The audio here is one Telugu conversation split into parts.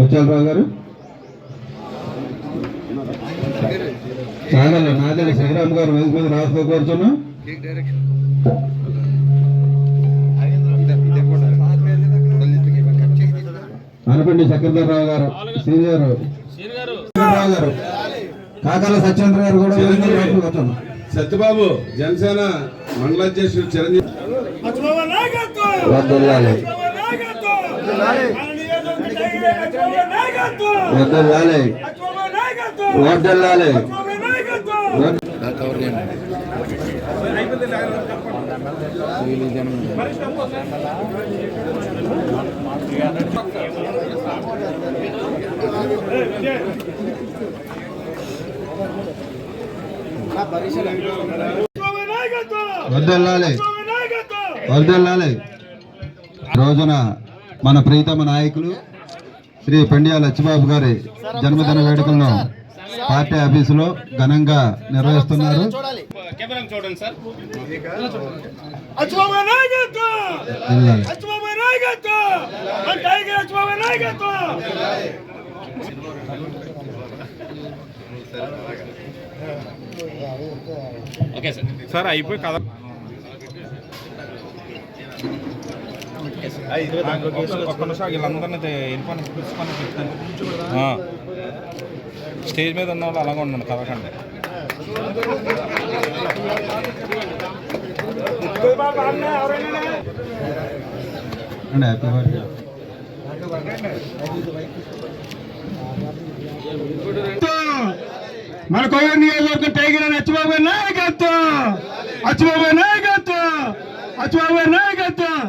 ముత్యాలరావు గారు? చాగల నాదెల శ్రీరామ్ గారు వేదిక మీద రాసుకో కోరుతున్నాం అనపండి చక్రధరరావు గారు సీనియర్. చక్రధరరావు గారు కాకాల సత్యేంద్ర గారు కూడా సత్యబాబు జనసేన మండల అధ్యక్షుడు చిరంజీవి వద్దల్లాలి వద్దల్లాలి వద్దల్లాలి వద్దల్లాలి రోజున మన ప్రీతమ నాయకులు శ్రీ పెండియా లచ్చిబాబు గారి జన్మదిన వేడుకలను పార్టీ ఆఫీసులో ఘనంగా నిర్వహిస్తున్నారు. కెమెరా చూడండి సార్. అచ్చుబాబు నాయకత్వం. స్టేజ్ మీద ఉన్న వాళ్ళు అలాగే ఉండండి కదకండి హ్యాపీ బర్త్డే మన కోవిడ్ నియోజకవర్గం టైగర్ అని అచ్చుబాబు నాయకత్వం అచ్చుబాబు నాయకత్వం అచ్చుబాబు నాయకత్వం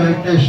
వెంకటేష్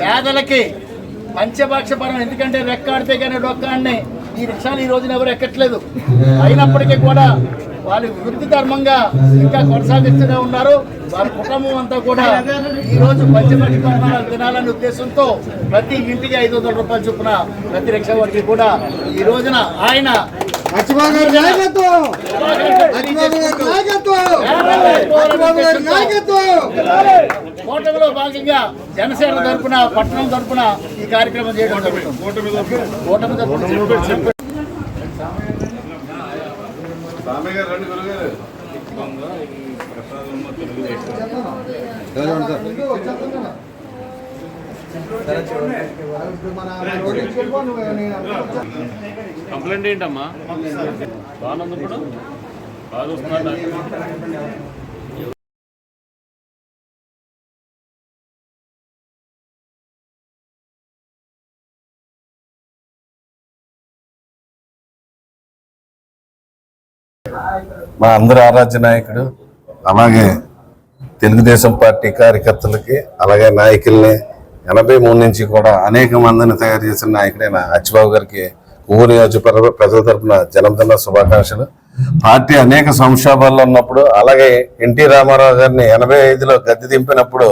పేదలకి పంచభాక్షపరం ఎందుకంటే రెక్కాడితే కానీ డొక్కాడిని. ఈ రిక్షాలు ఈ రోజున ఎవరు ఎక్కట్లేదు. అయినప్పటికీ కూడా వాళ్ళు వృత్తి ధర్మంగా ఇంకా కొనసాగిస్తూనే ఉన్నారు. వాళ్ళ కుటుంబం అంతా కూడా ఈ రోజు పంచభక్ష పరిమాణాలు తినాలనే ఉద్దేశంతో ప్రతి ఇంటికి ఐదు వందల రూపాయలు చొప్పున ప్రతి రిక్షా వారికి కూడా ఈ రోజున ఆయన నాయకత్వం! కూటమిలో భాగంగా జనసేన తరపున పట్టణం తరపున ఈ కార్యక్రమం చేయడం జరుగుతుంది. కూటమి కంప్లైంట్ ఏంటమ్మా? బాగా మా అందరి ఆరాధ్య నాయకుడు. అలాగే తెలుగుదేశం పార్టీ కార్యకర్తలకి అలాగే నాయకుల్ని ఎనభై మూడు నుంచి కూడా అనేక మందిని తయారు చేసిన నాయకుడైన అచ్చిబాబు గారికి ఊరు నియోజకవర్గ ప్రజల తరపున జన్మదిన శుభాకాంక్షలు. పార్టీ అనేక సంక్షోభాల్లో ఉన్నప్పుడు అలాగే ఎన్టీ రామారావు గారిని ఎనభై ఐదులో గద్దె దింపినప్పుడు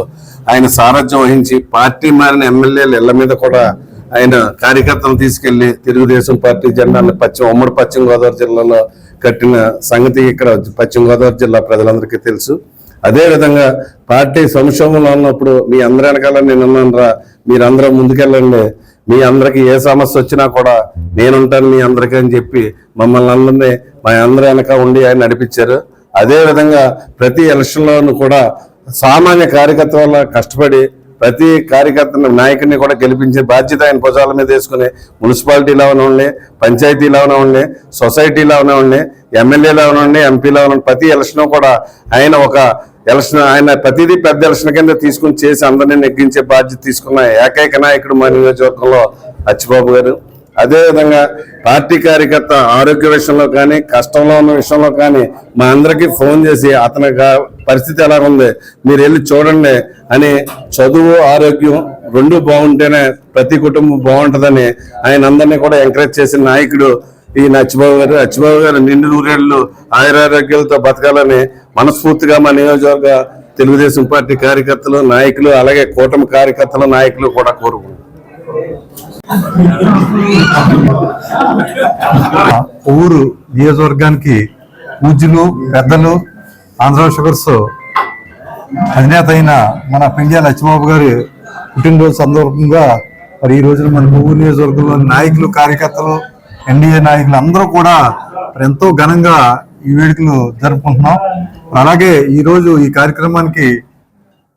ఆయన సారథ్యం వహించి పార్టీ మారిన ఎమ్మెల్యేలు ఇళ్ళ మీద కూడా ఆయన కార్యకర్తలు తీసుకెళ్ళి తెలుగుదేశం పార్టీ జెండాను పశ్చిమ ఉమ్మడి పశ్చిమ గోదావరి జిల్లాలో కట్టిన సంగతి ఇక్కడ పశ్చిమ గోదావరి జిల్లా ప్రజలందరికీ తెలుసు. అదేవిధంగా పార్టీ సంక్షోభంలో ఉన్నప్పుడు మీ అందరి వెనకాల నేను రా మీరందరూ ముందుకెళ్ళండి. మీ అందరికి ఏ సమస్య వచ్చినా కూడా నేనుంటాను మీ అందరికీ అని చెప్పి మమ్మల్ని అందరినీ మా అందరి వెనక ఉండి ఆయన నడిపించారు. అదే విధంగా ప్రతి ఎలక్షన్లోనూ కూడా సామాన్య కార్యకర్త వల్ల కష్టపడి ప్రతి కార్యకర్తని నాయకుడిని కూడా గెలిపించే బాధ్యత ఆయన భుజాల మీద వేసుకుని మున్సిపాలిటీలో ఉండే పంచాయతీలో ఉండే సొసైటీలో ఉండి ఎమ్మెల్యేలో ఉండే ఎంపీలో ఉన్న ప్రతి ఎలక్షన్ కూడా ఆయన ఒక ఎలక్షన్ ఆయన ప్రతిదీ పెద్ద ఎలక్షన్ కింద తీసుకుని చేసి అందరినీ నెగ్గించే బాధ్యత తీసుకున్న ఏకైక నాయకుడు మా నియోజకవర్గంలో అచ్చిబాబు గారు. అదేవిధంగా పార్టీ కార్యకర్త ఆరోగ్య విషయంలో కానీ కష్టంలో ఉన్న విషయంలో కానీ మా అందరికీ ఫోన్ చేసి అతని పరిస్థితి ఎలా ఉంది మీరు వెళ్ళి చూడండి అని చదువు ఆరోగ్యం రెండు బాగుంటేనే ప్రతి కుటుంబం బాగుంటుందని ఆయన అందరినీ కూడా ఎంకరేజ్ చేసిన నాయకుడు ఈ నచ్చిబాబు గారు. నచ్చిబాబు గారు నిండు నూరేళ్ళు ఆయురారోగ్యాలతో బతకాలని మనస్ఫూర్తిగా మా నియోజకవర్గ తెలుగుదేశం పార్టీ కార్యకర్తలు నాయకులు అలాగే కూటమి కార్యకర్తలు నాయకులు కూడా కోరుకుంటున్నారు ఊరు నియోజకవర్గానికి పూజ్యులు పెద్దలు ఆంధ్ర షుగర్స్ అధినేత అయిన మన పిండియా లక్ష్మబాబు గారి పుట్టినరోజు సందర్భంగా మరి ఈ రోజున మన ఊరు నియోజకవర్గంలో నాయకులు కార్యకర్తలు ఎన్డీఏ నాయకులు అందరూ కూడా ఎంతో ఘనంగా ఈ వేడుకలు జరుపుకుంటున్నాం. అలాగే ఈరోజు ఈ కార్యక్రమానికి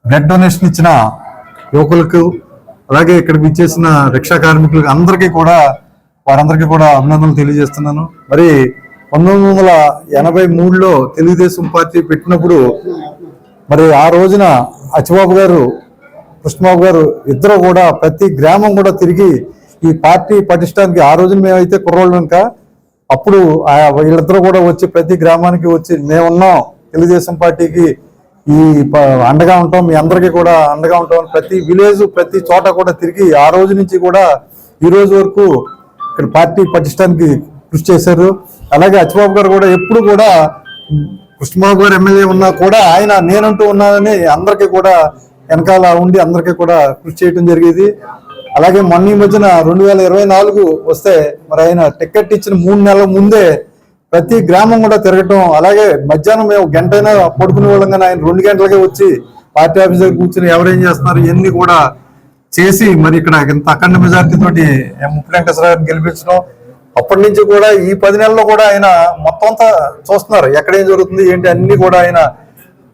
బ్లడ్ డొనేషన్ ఇచ్చిన యువకులకు అలాగే ఇక్కడికి ఇచ్చేసిన రిక్షా కార్మికులకు అందరికీ కూడా వారందరికీ కూడా అభినందనలు తెలియజేస్తున్నాను. మరి పంతొమ్మిది వందల ఎనభై మూడులో తెలుగుదేశం పార్టీ పెట్టినప్పుడు మరి ఆ రోజున అచ్చిబాబు గారు కృష్ణబాబు గారు ఇద్దరు కూడా ప్రతి గ్రామం కూడా తిరిగి ఈ పార్టీ పటిష్టానికి ఆ రోజున మేమైతే కుర్రోళ్ళు అప్పుడు ఆ వీళ్ళిద్దరూ కూడా వచ్చి ప్రతి గ్రామానికి వచ్చి మేమున్నాం. తెలుగుదేశం పార్టీకి ఈ ప- అండగా ఉంటాం. మీ అందరికీ కూడా అండగా ఉంటాం ప్రతి విలేజ్ ప్రతి చోట కూడా తిరిగి ఆ రోజు నుంచి కూడా ఈ రోజు వరకు ఇక్కడ పార్టీ పటిష్టానికి కృషి చేశారు. అలాగే అచ్చిబాబు గారు కూడా ఎప్పుడు కూడా కృష్ణబాబు గారు ఎమ్మెల్యే ఉన్నా కూడా ఆయన నేనంటూ ఉన్నానని అందరికీ కూడా వెనకాల ఉండి అందరికీ కూడా కృషి చేయడం జరిగేది. అలాగే మొన్న ఈ మధ్యన రెండు వేల ఇరవై నాలుగు వస్తే మరి ఆయన టికెట్ ఇచ్చిన మూడు నెలల ముందే ప్రతి గ్రామం కూడా తిరగటం అలాగే మధ్యాహ్నం మేము గంటైనా పడుకునే వాళ్ళం కానీ ఆయన రెండు గంటలకే వచ్చి పార్టీ ఆఫీస్ దగ్గర కూర్చొని ఎవరేం చేస్తున్నారు ఇవన్నీ కూడా చేసి మరి ఇక్కడ ఇంత అఖండ మెజార్టీ తోటి ముప్పై గారిని గెలిపించడం అప్పటి నుంచి కూడా ఈ పది నెలల్లో కూడా ఆయన మొత్తం అంతా చూస్తున్నారు. ఎక్కడేం జరుగుతుంది ఏంటి అన్ని కూడా ఆయన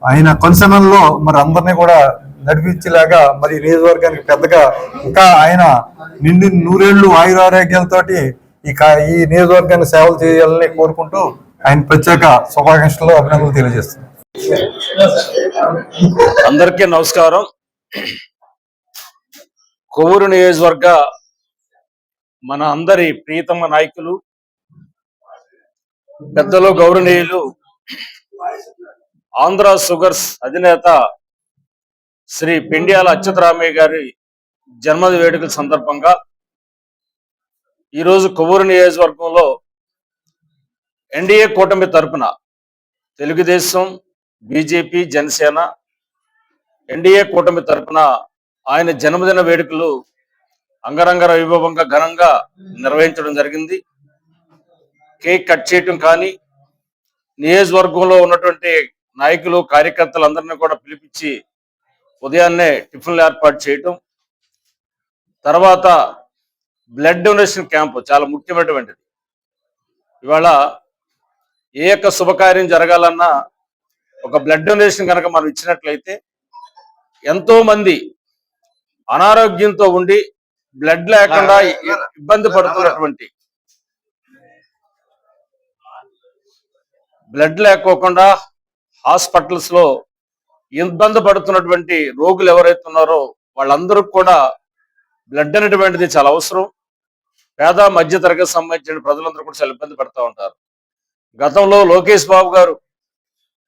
ఆయన కొనసనంలో మరి అందరినీ కూడా నడిపించేలాగా మరి నియోజకవర్గానికి పెద్దగా ఇంకా ఆయన నిండి నూరేళ్ళు ఆయురారోగ్యాలతోటి ఈ ఈ నియోజకవర్గానికి సేవలు చేయాలని కోరుకుంటూ ఆయన ప్రత్యేక శుభాకాంక్షలు అభినందనలు తెలియజేస్తున్నారు అందరికీ నమస్కారం. కొవ్వూరు నియోజకవర్గ మన అందరి ప్రియతమ నాయకులు పెద్దలు గౌరవనీయులు ఆంధ్ర షుగర్స్ అధినేత శ్రీ పెండియాల అచ్యుతరామయ్య గారి జన్మదిన వేడుకల సందర్భంగా ఈరోజు కొవ్వూరు నియోజకవర్గంలో ఎన్డీఏ కూటమి తరపున తెలుగుదేశం బీజేపీ జనసేన ఎన్డీఏ కూటమి తరపున ఆయన జన్మదిన వేడుకలు అంగరంగ వైభవంగా ఘనంగా నిర్వహించడం జరిగింది. కేక్ కట్ చేయటం కానీ నియోజకవర్గంలో ఉన్నటువంటి నాయకులు కార్యకర్తలందరినీ కూడా పిలిపించి ఉదయాన్నే టిఫిన్లు ఏర్పాటు చేయటం. తర్వాత బ్లడ్ డొనేషన్ క్యాంపు చాలా ముఖ్యమైనటువంటిది. ఇవాళ ఏ యొక్క శుభకార్యం జరగాలన్నా ఒక బ్లడ్ డొనేషన్ కనుక మనం ఇచ్చినట్లయితే ఎంతోమంది అనారోగ్యంతో ఉండి బ్లడ్ లేకుండా ఇబ్బంది పడుతున్నటువంటి బ్లడ్ లేకోకుండా హాస్పిటల్స్లో ఇబ్బంది పడుతున్నటువంటి రోగులు ఎవరైతే ఉన్నారో వాళ్ళందరూ కూడా బ్లడ్ అనేటువంటిది చాలా అవసరం. పేద మధ్య తరగతి సంబంధించిన ప్రజలందరూ కూడా చాలా ఇబ్బంది పడుతూ ఉంటారు. గతంలో లోకేష్ బాబు గారు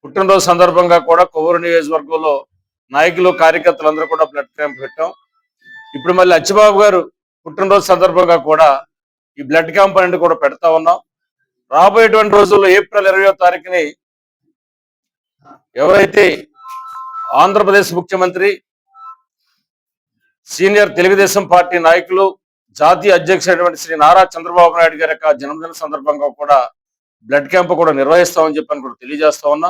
పుట్టినరోజు సందర్భంగా కూడా కొవ్వూరు నియోజకవర్గంలో నాయకులు కార్యకర్తలందరూ కూడా బ్లడ్ క్యాంప్ పెట్టాం. ఇప్పుడు మళ్ళీ అచ్చిబాబు గారు పుట్టినరోజు సందర్భంగా కూడా ఈ బ్లడ్ క్యాంప్ అనేది కూడా పెడతా ఉన్నాం. రాబోయేటువంటి రోజుల్లో ఏప్రిల్ ఇరవయో తారీఖుని ఎవరైతే ఆంధ్రప్రదేశ్ ముఖ్యమంత్రి సీనియర్ తెలుగుదేశం పార్టీ నాయకులు జాతీయ అధ్యక్షుడైనటువంటి శ్రీ నారా చంద్రబాబు నాయుడు గారి యొక్క జన్మదిన సందర్భంగా కూడా బ్లడ్ క్యాంప్ కూడా నిర్వహిస్తామని చెప్పని కూడా తెలియజేస్తా ఉన్నా.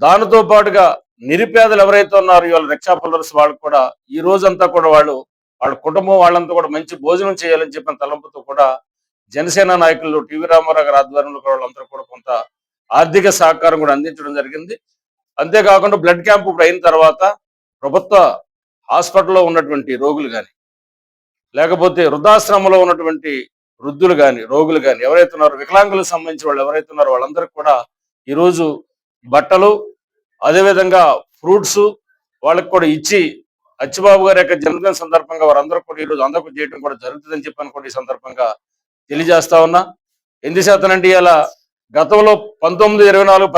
దానితో పాటుగా నిరుపేదలు ఎవరైతే ఉన్నారో ఇవాళ రిక్షా పుల్లర్స్ వాళ్ళు కూడా ఈ రోజంతా కూడా వాళ్ళు వాళ్ళ కుటుంబం వాళ్ళంతా కూడా మంచి భోజనం చేయాలని చెప్పిన తలంపుతో కూడా జనసేన నాయకులు టీవీ రామారావు గారి ఆధ్వర్యంలో వాళ్ళందరూ కూడా కొంత ఆర్థిక సహకారం కూడా అందించడం జరిగింది. అంతేకాకుండా బ్లడ్ క్యాంప్ ఇప్పుడు అయిన తర్వాత ప్రభుత్వ హాస్పిటల్లో ఉన్నటువంటి రోగులు కానీ లేకపోతే వృద్ధాశ్రమంలో ఉన్నటువంటి వృద్ధులు కానీ రోగులు కానీ ఎవరైతే ఉన్నారో వికలాంగులకు సంబంధించిన వాళ్ళు ఎవరైతే ఉన్నారో వాళ్ళందరికీ కూడా ఈరోజు బట్టలు అదేవిధంగా ఫ్రూట్స్ వాళ్ళకి కూడా ఇచ్చి అచ్చిబాబు గారి యొక్క జన్మదిన సందర్భంగా వారందరూ కూడా ఈరోజు అందరికీ చేయడం కూడా జరుగుతుందని చెప్పాను కూడా ఈ సందర్భంగా తెలియజేస్తా ఉన్నా. ఎందు శాతం అంటే ఇలా గతంలో పంతొమ్మిది ఇరవై నాలుగు